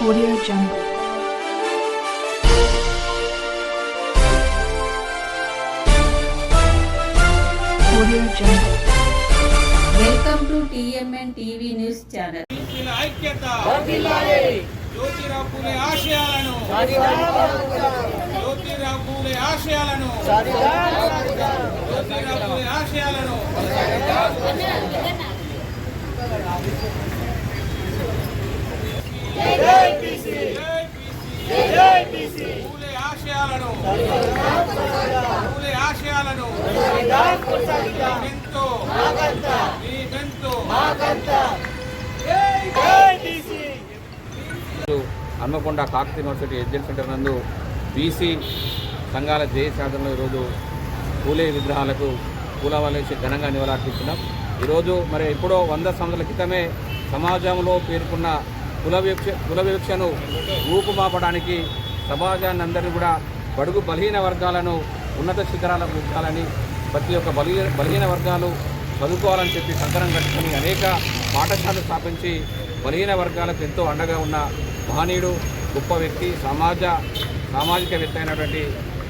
Audio Jungle. Audio Jungle. Welcome to T M N TV news channel బీసీల ఐక్యత జ్యోతిరావు పూలే ఆశయాలను జ్యోతిరావు పూలే ఆశయాలను జ్యోతిరావు పూలే ఆశయాలను ఆశయాలను ఆశయాలను హన్మకొండ కాకతీయ యూనివర్సిటీ ఎడ్జెల్ సెంటర్ నందు బీసీ సంఘాల జయ సాధనలో ఈరోజు పూలే విగ్రహాలకు పూలవలేసి ఘనంగా నివాళులర్పిస్తున్నాం ఈరోజు మరి ఎప్పుడో వంద సంవత్సరాల క్రితమే సమాజంలో పేర్కొన్న కుల వివక్ష కుల వివక్షను రూపుమాపడానికి సమాజాన్ని అందరినీ కూడా బడుగు బలహీన వర్గాలను ఉన్నత శిఖరాలకు ఉంచాలని ప్రతి ఒక్క బలి బలహీన వర్గాలు చదువుకోవాలని చెప్పి కంకణం కట్టుకుని అనేక పాఠశాలలు స్థాపించి బలహీన వర్గాలకు ఎంతో అండగా ఉన్న మహనీయుడు గొప్ప వ్యక్తి సమాజ సామాజికవేత్త అయినటువంటి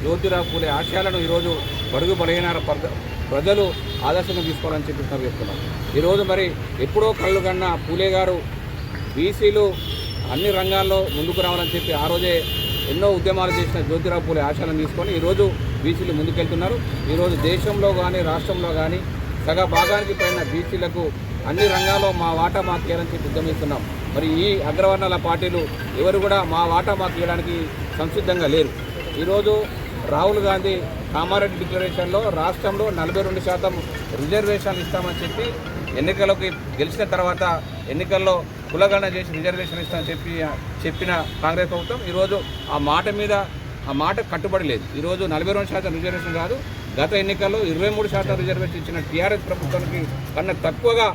జ్యోతిరావు పూలే ఆశయాలను ఈరోజు బడుగు బలహీన వర్గ- ప్రజలు ఆదర్శంగా తీసుకోవాలని చెప్పి మేము చెప్తున్నాం ఈరోజు మరి ఎప్పుడో కళ్ళు కన్నా పూలే గారు బీసీలు అన్ని రంగాల్లో ముందుకు రావాలని చెప్పి ఆ రోజే ఎన్నో ఉద్యమాలు చేసిన జ్యోతిరావు పూలే ఆశయాలను తీసుకొని ఈరోజు బీసీలు ముందుకెళ్తున్నారు. ఈరోజు దేశంలో కానీ రాష్ట్రంలో కానీ సగ భాగానికి పైన బీసీలకు అన్ని రంగాల్లో మా వాటా మాకు ఇవ్వాలని చెప్పి ఉద్యమిస్తున్నాం. మరి ఈ అగ్రవర్ణాల పార్టీలు ఎవరు కూడా మా వాటా మాకు ఇవ్వడానికి సంసిద్ధంగా లేరు. ఈరోజు రాహుల్ గాంధీ కామారెడ్డి డిక్లరేషన్లో రాష్ట్రంలో నలభై రెండు శాతం రిజర్వేషన్లు ఇస్తామని చెప్పి ఎన్నికలకు గెలిచిన తర్వాత ఎన్నికల్లో కులగణన చేసి రిజర్వేషన్ ఇస్తామని చెప్పి చెప్పిన కాంగ్రెస్ ప్రభుత్వం ఈరోజు ఆ మాట మీద ఆ మాట కట్టుబడి లేదు. ఈరోజు నలభై రెండు శాతం రిజర్వేషన్ కాదు గత ఎన్నికల్లో ఇరవై మూడు శాతం రిజర్వేషన్ ఇచ్చిన టీఆర్ఎస్ ప్రభుత్వానికి కన్నా తక్కువగా